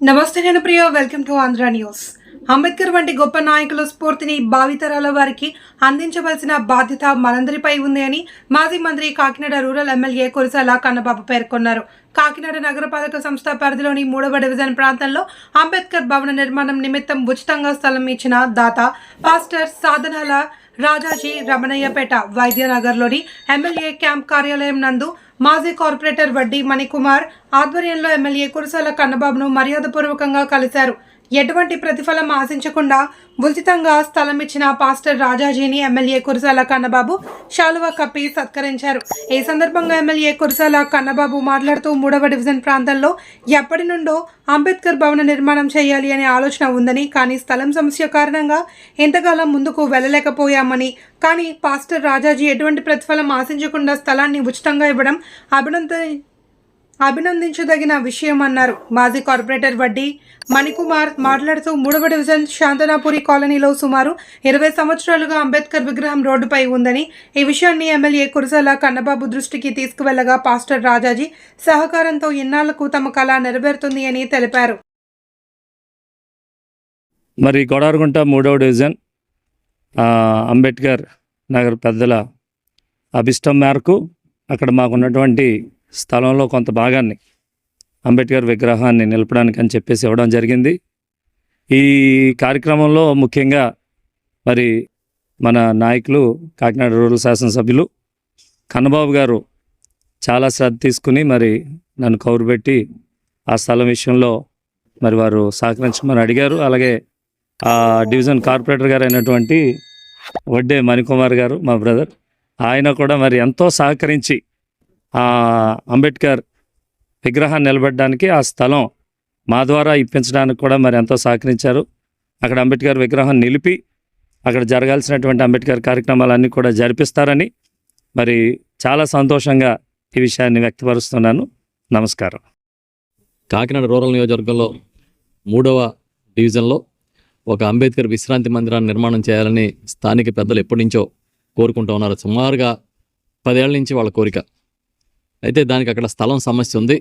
నమస్తే నేను Priya welcome to Andhra news Ambedkar వంటి గొప్ప నాయకుల స్ఫూర్తిని భావితరాల వారికి అందించవలసిన బాధ్యత మనందరిపై ఉంది అని మాజీ మంత్రి కాకినాడ రూరల్ ఎమ్మెల్యే కురసాల కన్నబాబు పేర్కొన్నారు. కాకినాడ నగరపాలక సంస్థ పరిధిలోని మూడవ డివిజన్ ప్రాంతంలో అంబేద్కర్ భవన నిర్మాణం నిమిత్తం ఉచితంగా స్థలం ఇచ్చిన దాత పాస్టర్ సాధనాల రాజాజీ రమణయ్యపేట వైద్యనగర్లోని ఎమ్మెల్యే క్యాంప్ కార్యాలయం నందు మాజీ కార్పొరేటర్ వడ్డీ మణికుమార్ ఆధ్వర్యంలో ఎమ్మెల్యే కురసాల కన్నబాబును మర్యాదపూర్వకంగా కలిశారు. ఎటువంటి ప్రతిఫలం ఆశించకుండా ఉచితంగా స్థలం ఇచ్చిన పాస్టర్ రాజాజీని ఎమ్మెల్యే కురసాల కన్నబాబు శాలువా కప్పి సత్కరించారు. ఈ సందర్భంగా ఎమ్మెల్యే కురసాల కన్నబాబు మాట్లాడుతూ మూడవ డివిజన్ ప్రాంతంలో ఎప్పటి నుండో అంబేద్కర్ భవన నిర్మాణం చేయాలి అనే ఆలోచన ఉందని కానీ స్థలం సమస్య కారణంగా ఎంతకాలం ముందుకు వెళ్ళలేకపోయామని కానీ పాస్టర్ రాజాజీ ఎటువంటి ప్రతిఫలం ఆశించకుండా స్థలాన్ని ఉచితంగా ఇవ్వడం అభినంద అభినందించదగిన విషయం అన్నారు మాజీ కార్పొరేటర్ వడ్డీ. మణికుమార్ మాట్లాడుతూ మూడవ డివిజన్ శాంతనాపురి కాలనీలో సుమారు ఇరవై సంవత్సరాలుగా అంబేద్కర్ విగ్రహం రోడ్డుపై ఉందని ఈ విషయాన్ని ఎమ్మెల్యే కురసాల కన్నబాబు దృష్టికి తీసుకువెళ్ళగా పాస్టర్ రాజాజీ సహకారంతో ఇన్నాళ్ళకు తమ కళ నెరవేరుతుంది అని తెలిపారు. మరి గొడారగుంట మూడవ డివిజన్ అంబేద్కర్ నగర్ పెద్దల అభిష్టం మేరకు అక్కడ మాకున్నటువంటి స్థలంలో కొంత భాగాన్ని అంబేద్కర్ విగ్రహాన్ని నిలపడానికి అని చెప్పేసి ఇవ్వడం జరిగింది. ఈ కార్యక్రమంలో ముఖ్యంగా మరి మన నాయకులు కాకినాడ రూరల్ శాసనసభ్యులు కన్నబాబు గారు చాలా శ్రద్ధ తీసుకుని మరి నన్ను కౌరు పెట్టి ఆ స్థలం విషయంలో మరి వారు సహకరించమని అడిగారు. అలాగే ఆ డివిజన్ కార్పొరేటర్ గారు అయినటువంటి వడ్డే మణికుమార్ గారు మా బ్రదర్ ఆయన కూడా మరి ఎంతో సహకరించి అంబేద్కర్ విగ్రహాన్ని నిలబెట్టడానికి ఆ స్థలం మా ద్వారా ఇప్పించడానికి కూడా మరి ఎంతో సహకరించారు. అక్కడ అంబేద్కర్ విగ్రహం నిలిపి అక్కడ జరగాల్సినటువంటి అంబేద్కర్ కార్యక్రమాలన్నీ కూడా జరిపిస్తారని మరి చాలా సంతోషంగా ఈ విషయాన్ని వ్యక్తపరుస్తున్నాను. నమస్కారం. కాకినాడ రూరల్ నియోజకవర్గంలో మూడవ డివిజన్లో ఒక అంబేద్కర్ విశ్రాంతి మందిరాన్ని నిర్మాణం చేయాలని స్థానిక పెద్దలు ఎప్పటి నుంచో కోరుకుంటూ ఉన్నారు. సుమారుగా పదేళ్ళ నుంచి వాళ్ళ కోరిక. అయితే దానికి అక్కడ స్థలం సమస్య ఉంది.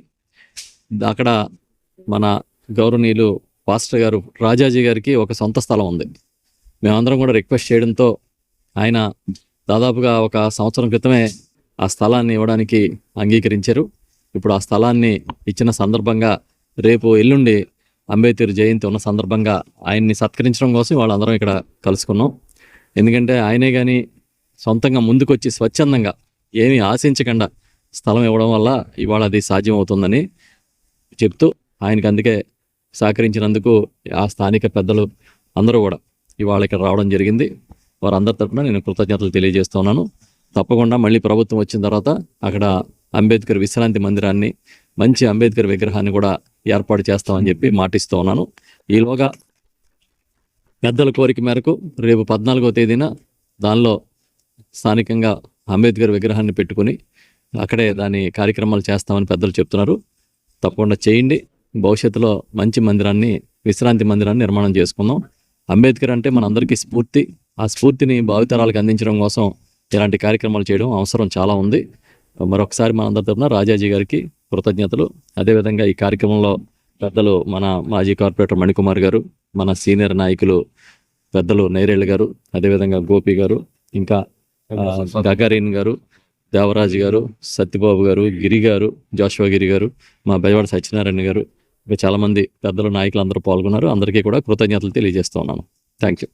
అక్కడ మన గౌరవనీయులు పాస్టర్ గారు రాజాజీ గారికి ఒక సొంత స్థలం ఉంది. మేమందరం కూడా రిక్వెస్ట్ చేయడంతో ఆయన దాదాపుగా ఒక సంవత్సరం క్రితమే ఆ స్థలాన్ని ఇవ్వడానికి అంగీకరించారు. ఇప్పుడు ఆ స్థలాన్ని ఇచ్చిన సందర్భంగా రేపు ఎల్లుండి అంబేద్కర్ జయంతి ఉన్న సందర్భంగా ఆయన్ని సత్కరించడం కోసం వాళ్ళందరం ఇక్కడ కలుసుకున్నాం. ఎందుకంటే ఆయనే కానీ సొంతంగా ముందుకొచ్చి స్వచ్ఛందంగా ఏమీ ఆశించకుండా స్థలం ఇవ్వడం వల్ల ఇవాళ అది సాధ్యం అవుతుందని చెప్తూ ఆయనకి అందుకే సహకరించినందుకు ఆ స్థానిక పెద్దలు అందరూ కూడా ఇవాళ ఇక్కడ రావడం జరిగింది. వారందరి తరఫున నేను కృతజ్ఞతలు తెలియజేస్తున్నాను తప్పకుండా మళ్ళీ ప్రభుత్వం వచ్చిన తర్వాత అక్కడ అంబేద్కర్ విశ్రాంతి మందిరాన్ని మంచి అంబేద్కర్ విగ్రహాన్ని కూడా ఏర్పాటు చేస్తామని చెప్పి మాటిస్తూ ఉన్నాను. ఈలోగా పెద్దల కోరిక మేరకు రేపు పద్నాలుగో తేదీన దానిలో స్థానికంగా అంబేద్కర్ విగ్రహాన్ని పెట్టుకుని అక్కడే దాని కార్యక్రమాలు చేస్తామని పెద్దలు చెప్తున్నారు. తప్పకుండా చేయండి. భవిష్యత్తులో మంచి మందిరాన్ని విశ్రాంతి మందిరాన్ని నిర్మాణం చేసుకుందాం. అంబేద్కర్ అంటే మనందరికీ స్ఫూర్తి. ఆ స్ఫూర్తిని భావితరాలకు అందించడం కోసం ఇలాంటి కార్యక్రమాలు చేయడం అవసరం చాలా ఉంది. మరొకసారి మనందరి తరపున రాజాజీ గారికి కృతజ్ఞతలు. అదేవిధంగా ఈ కార్యక్రమంలో పెద్దలు మన మాజీ కార్పొరేటర్ మణికుమార్ గారు మన సీనియర్ నాయకులు పెద్దలు నైరేళ్ళ గారు అదేవిధంగా గోపి గారు ఇంకా గగారీన్ గారు దేవరాజు గారు సత్యబాబు గారు గిరి గారు జాషువా గిరి గారు మా బెజవాడ సత్యనారాయణ గారు ఇంకా చాలామంది పెద్దలు నాయకులు అందరూ పాల్గొన్నారు. అందరికీ కూడా కృతజ్ఞతలు తెలియజేస్తున్నాను థ్యాంక్ యూ